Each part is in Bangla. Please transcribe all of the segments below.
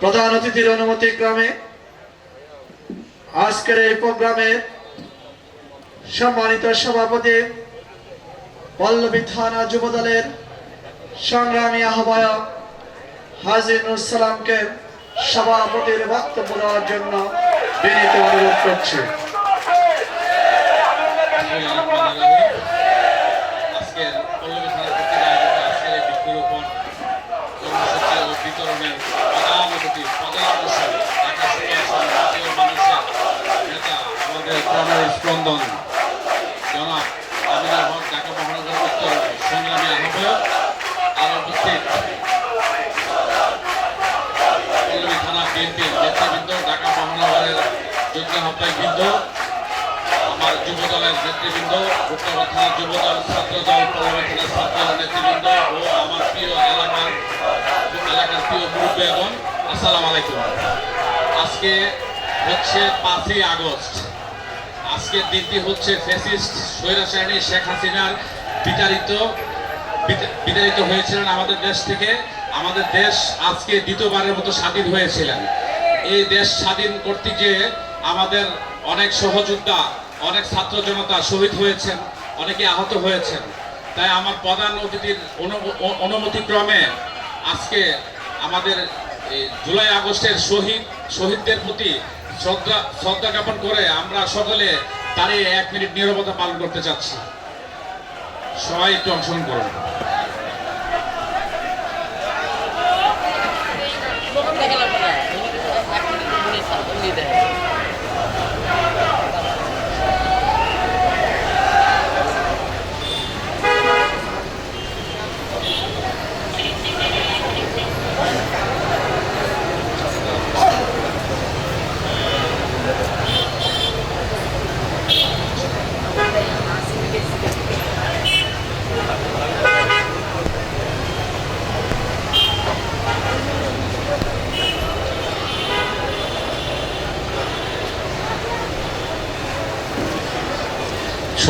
প্রধান অতিথির অনুমতি ক্রমে আজকের এই প্রোগ্রামের সম্মানিত সভাপতি পল্লবী থানা যুবদলের সংগ্রামী আহ্বায়ক হাজির সালামকে সভাপতির বক্তব্য দেওয়ার জন্য বিনীত অনুরোধ করছি। নেতৃবৃন্দ উত্তর থানা যুব ছাত্র দল পরবর্তী ছাত্র নেতৃবৃন্দ ও আমার প্রিয় এলাকার এলাকার প্রিয় মুরব্বী এবং আসসালামু আলাইকুম। আজকে হচ্ছে পাঁচই আগস্ট। আজকের দিনটি হচ্ছে ফেসিস্ট স্বৈরাচারী শেখ হাসিনার বিতাড়িত, বিতা- বিতাড়িত হয়েছিলেন আমাদের দেশ থেকে। আমাদের দেশ আজকে দ্বিতীয়বারের মতো স্বাধীন হয়েছিলেন। এই দেশ স্বাধীন করতে গিয়ে আমাদের অনেক সহযোদ্ধা অনেক ছাত্র জনতা শহীদ হয়েছেন, অনেকে আহত হয়েছেন। তাই আমার প্রধান অতিথির অনুমতিক্রমে আজকে আমাদের জুলাই আগস্টের শহীদ, শহীদদের প্রতি শ্রদ্ধা শ্রদ্ধা জ্ঞাপন করে আমরা সকলে দাঁড়িয়ে এক মিনিট নিরবতা পালন করতে চাচ্ছি। সবাই একটু অংশগ্রহণ করুন।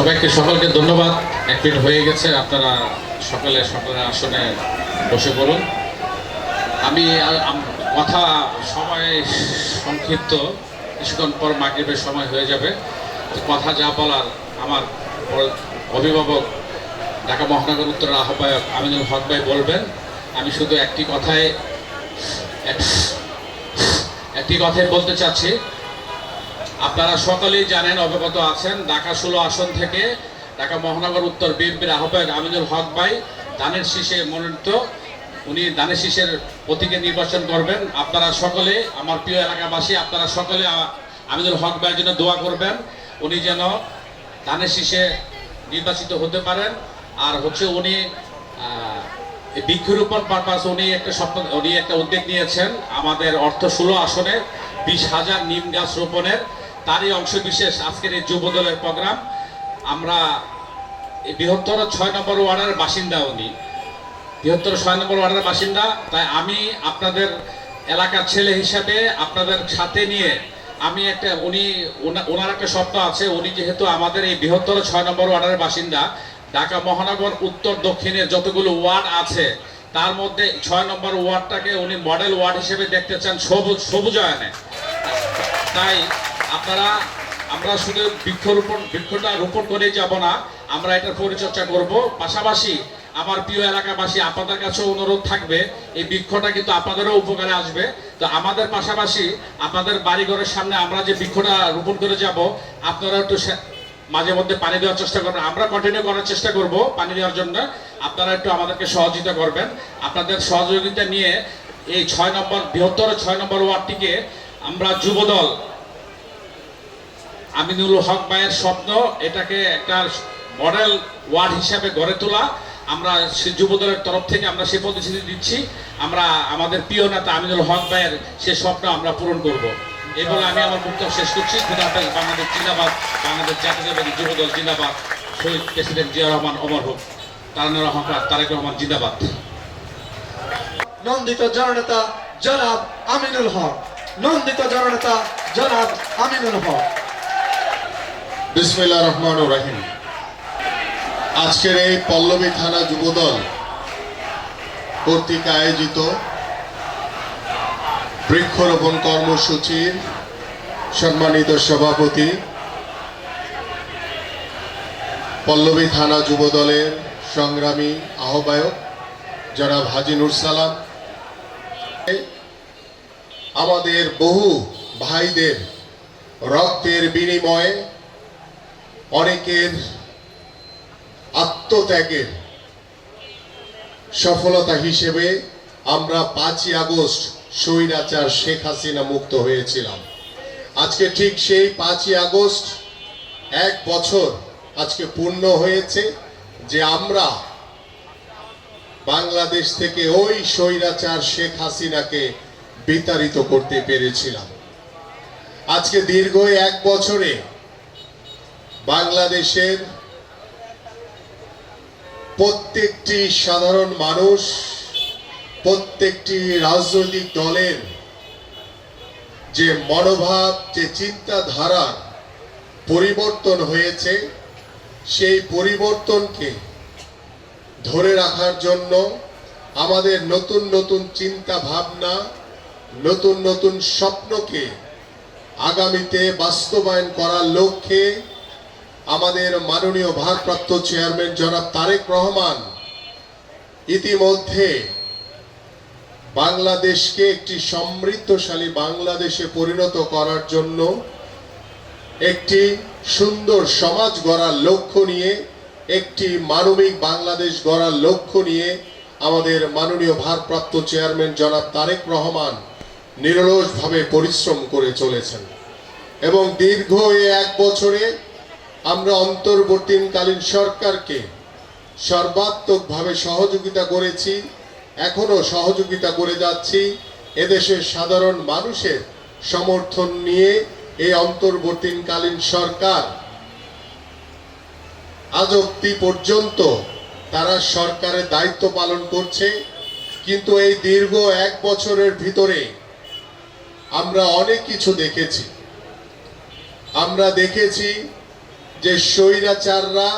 সবাইকে, সকলকে ধন্যবাদ। এক মিনিট হয়ে গেছে, আপনারা সকালে সকালে আসনে বসে পড়ুন। আমি কথা সময় সংক্ষিপ্ত, কিছুক্ষণ পর মাগরিবের সময় হয়ে যাবে। কথা যা বলার, আমার অভিভাবক, ঢাকা মহানগর উত্তরের আহ্বায়ক আমিনুল হক ভাই বলবেন, আমি শুধু একটি কথায় এক- একটি কথাই বলতে চাচ্ছি। আপনারা সকলেই জানেন, অবগত আছেন, ঢাকা ষোলো আসন থেকে ঢাকা মহানগর উত্তর বিএনপির আহ্বায়ক আমিনুল হক ভাই দানের শীষে মনোনীত। উনি দানের শীষের প্রতীকে নির্বাচন করবেন। আপনারা সকলে, আমার প্রিয় এলাকাবাসী, আপনারা সকলে আমিনুল হক ভাইয়ের জন্য দোয়া করবেন। উনি যেন দানের শীষে নির্বাচিত হতে পারেন। আর হচ্ছে উনি বৃক্ষরোপণ পারপাস উনি একটা স্বপ্ন, উনি একটা উদ্যোগ নিয়েছেন আমাদের অর্থ ষোলো আসনে বিশ হাজার নিম গাছ রোপণের। তারই অংশ বিশেষ আজকের এই যুব দলের প্রোগ্রাম। আমরা এই বৃহত্তর ছয় নম্বর ওয়ার্ডের বাসিন্দা উনি। বৃহত্তর ছয় নম্বর ওয়ার্ডের বাসিন্দা, তাই আমি আপনাদের এলাকার ছেলে হিসাবে আপনাদের সাথে নিয়ে আমি একটা উনি ওনা- ওনার একটা স্বপ্ন আছে, উনি যেহেতু আমাদের এই বৃহত্তর ছয় নম্বর ওয়ার্ডের বাসিন্দা, ঢাকা মহানগর উত্তর দক্ষিণের যতগুলো ওয়ার্ড আছে, তার মধ্যে ছয় নম্বর ওয়ার্ডটাকে উনি মডেল ওয়ার্ড হিসেবে দেখতে চান সবুজ সবুজ সবুজায়নে। তাই আপনারা, আমরা শুধু বৃক্ষরোপণ বৃক্ষটা রোপণ করে যাব না, আমরা এটার পরিচর্যা করব। পাশাপাশি আমার প্রিয় এলাকাবাসী, আপনাদের কাছে অনুরোধ থাকবে, এই বৃক্ষটা কিন্তু আপনাদেরও উপকারে আসবে। তো আমাদের পাশাপাশি আপনাদের বাড়িঘরের সামনে আমরা যে বৃক্ষটা রোপণ করে যাব, আপনারা একটু মাঝে মধ্যে পানি দেওয়ার চেষ্টা করবেন। আমরা কন্টিনিউ করার চেষ্টা করব পানি দেওয়ার জন্য। আপনারা একটু আমাদেরকে সহযোগিতা করবেন। আপনাদের সহযোগিতা নিয়ে এই ছয় নম্বর বৃহত্তর ছয় নম্বর ওয়ার্ডটিকে আমরা যুবদল আমিনুল হক ভাইয়ের স্বপ্ন, এটাকে একটা মডেল ওয়ার্ড হিসাবে গড়ে তোলা। আমরা সে যুবদলের তরফ থেকে আমরা সে প্রতিশ্রুতি দিচ্ছি। আমরা আমাদের প্রিয় নেতা আমিনুল হক ভাইয়ের সে স্বপ্ন আমরা পূরণ করব। এই বলে আমি আমার বক্তব্য শেষ করছি। খুদা বাংলাদেশ জিন্দাবাদ, বাংলাদেশ জাতীয়তাবাদী যুবদল জিন্দাবাদ। শহীদ প্রেসিডেন্ট জিয়া রহমান অমর হোক তারানুর রহমান, তারেক রহমান জিন্দাবাদ। নন্দিত জননেতা জনাব আমিনুল হক, নন্দিত জননেতা জনাব আমিনুল হক। বিসমিল্লাহ রহমান রাহিম। আজকের এই পল্লবী থানা যুবদল কর্তৃক আয়োজিত বৃক্ষরোপণ কর্মসূচির সম্মানিত সভাপতি পল্লবী থানা যুবদলের সংগ্রামী আহ্বায়ক জনাব হাজি নুর সালাম। আমাদের বহু ভাইদের রক্তের বিনিময়ে অনেকের আত্মত্যাগের সফলতা হিসেবে আমরা পাঁচই আগস্ট স্বৈরাচার শেখ হাসিনা মুক্ত হয়েছিলাম। আজকে ঠিক সেই পাঁচই আগস্ট এক বছর আজকে পূর্ণ হয়েছে যে আমরা বাংলাদেশ থেকে ওই স্বৈরাচার শেখ হাসিনাকে বিতাড়িত করতে পেরেছিলাম। আজকে দীর্ঘ এক বছরে বাংলাদেশের প্রত্যেকটি সাধারণ মানুষ, প্রত্যেকটি রাজনৈতিক দলের যে মনোভাব, যে চিন্তাধারার পরিবর্তন হয়েছে, সেই পরিবর্তনকে ধরে রাখার জন্য আমাদের নতুন নতুন চিন্তা ভাবনা নতুন নতুন স্বপ্নকে আগামীতে বাস্তবায়ন করার লক্ষ্যে আমাদের মাননীয় ভারপ্রাপ্ত চেয়ারম্যান জনাব তারেক রহমান ইতিমধ্যে বাংলাদেশকে একটি সমৃদ্ধশালী বাংলাদেশে পরিণত করার জন্য একটি সুন্দর সমাজ গড়ার লক্ষ্য নিয়ে, একটি মানবিক বাংলাদেশ গড়ার লক্ষ্য নিয়ে আমাদের মাননীয় ভারপ্রাপ্ত চেয়ারম্যান জনাব তারেক রহমান নিরলসভাবে পরিশ্রম করে চলেছেন। এবং দীর্ঘ এক বছরে আমরা অন্তর্বর্তীকালীন সরকারকে সর্বাত্মকভাবে সহযোগিতা করেছি, এখনও সহযোগিতা করে যাচ্ছি এদেশের সাধারণ মানুষের সমর্থন নিয়ে এই অন্তর্বর্তীকালীন সরকার। আজ অব্দি পর্যন্ত তারা সরকারের দায়িত্ব পালন করছে, কিন্তু এই দীর্ঘ এক বছরের ভিতরে আমরা অনেক কিছু দেখেছি। আমরা দেখেছি যে স্বৈরাচাররা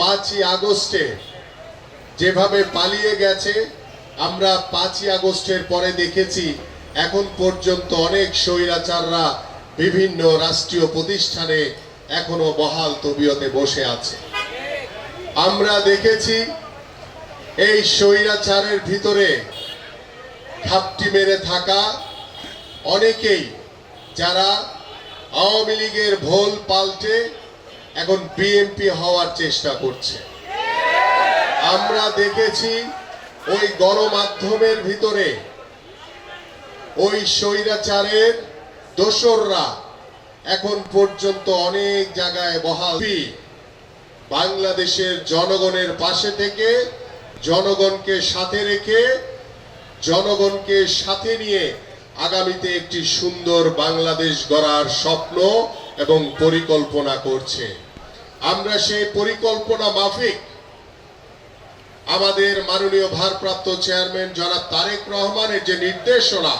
পাঁচই আগস্টে যেভাবে পালিয়ে গেছে, আমরা পাঁচই আগস্টের পরে দেখেছি, এখন পর্যন্ত অনেক স্বৈরাচাররা বিভিন্ন রাষ্ট্রীয় প্রতিষ্ঠানে এখনও বহাল তবিয়তে বসে আছে। আমরা দেখেছি, এই স্বৈরাচারের ভিতরে খাপটি মেরে থাকা অনেকেই, যারা আওয়ামী লীগের ভোল পাল্টে এখন বিএনপি হওয়ার চেষ্টা করছে। আমরা দেখেছি ওই গণমাধ্যমের ভিতরে ওই স্বৈরাচারের দোসররা এখন পর্যন্ত অনেক জায়গায় বহাল। বাংলাদেশের জনগণের পাশে থেকে জনগণকে সাথে রেখে জনগণকে সাথে নিয়ে আগামীতে একটি সুন্দর বাংলাদেশ গড়ার স্বপ্ন এবং পরিকল্পনা করছে। আমরা সেই পরিকল্পনা মাফিক আমাদের মাননীয় ভারপ্রাপ্ত চেয়ারম্যান জনাব তারেক রহমানের যে নির্দেশনা,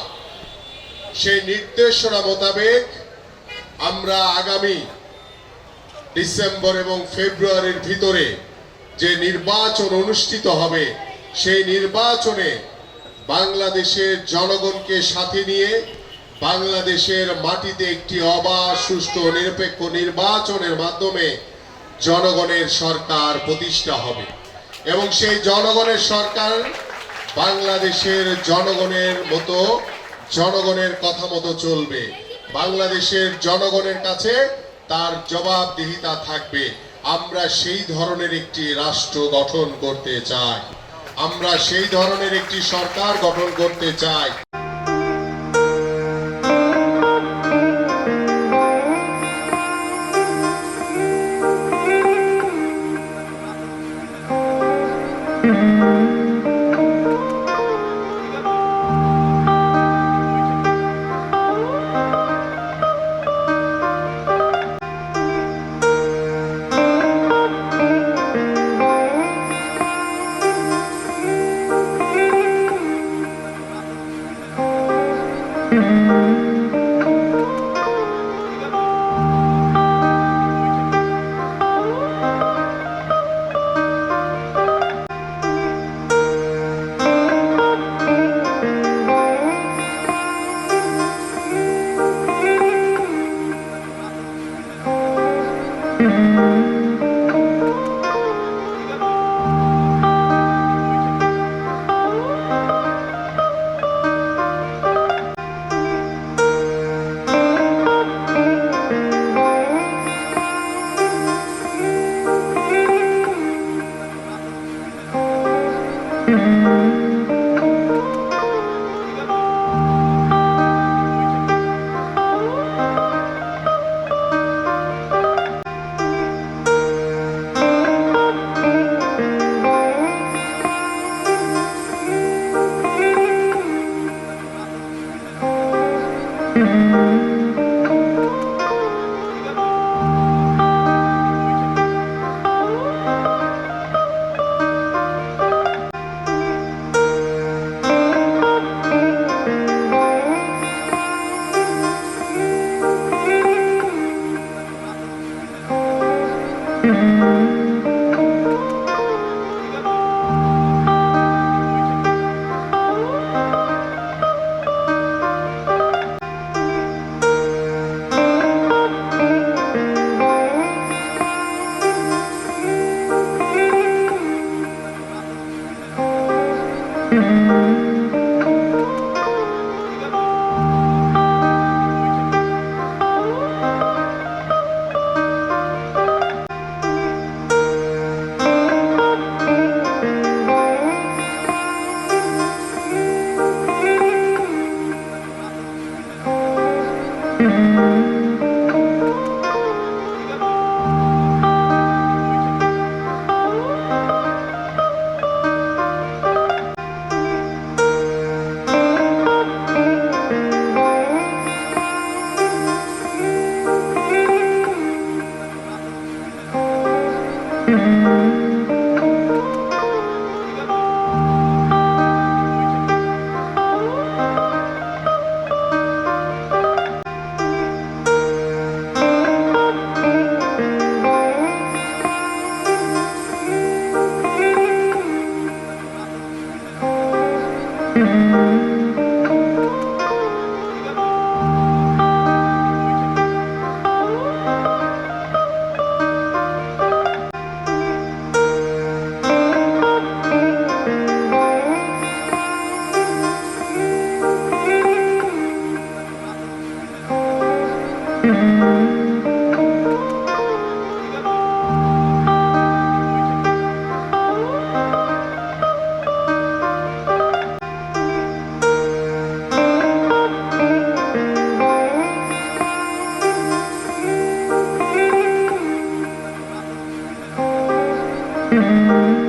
সেই নির্দেশনা মোতাবেক আমরা আগামী ডিসেম্বর এবং ফেব্রুয়ারির ভিতরে যে নির্বাচন অনুষ্ঠিত হবে, সেই নির্বাচনে বাংলাদেশের জনগণকে সাথে নিয়ে বাংলাদেশের মাটিতে একটি অবাধ, সুষ্ঠু নিরপেক্ষ নির্বাচনের মাধ্যমে জনগণের সরকার প্রতিষ্ঠা হবে। এবং সেই জনগণের সরকার বাংলাদেশের জনগণের মতো, জনগণের কথা মতো চলবে। বাংলাদেশের জনগণের কাছে তার জবাবদিহিতা থাকবে। আমরা সেই ধরনের একটি রাষ্ট্র গঠন করতে চাই। আমরা সেই ধরনের একটি সরকার গঠন করতে চাই। Mm-hmm. Música